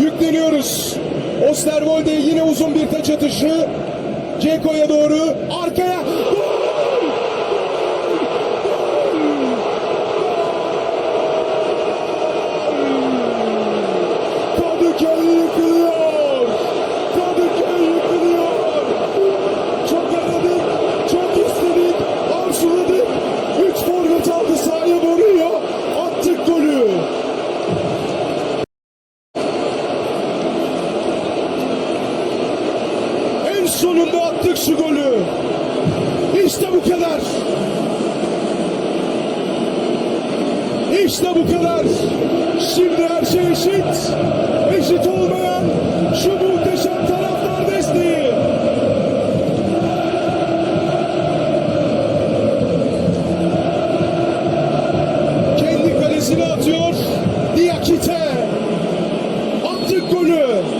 yükleniyoruz. Osterwolde yine uzun bir taç atışı. Ceko'ya doğru arkaya sonunda attık şu golü. İşte bu kadar. İşte bu kadar. Şimdi her şey eşit. Eşit olmayan şu muhteşem taraftar desteği. Kendi kalesine atıyor. Diakite. Attık golü.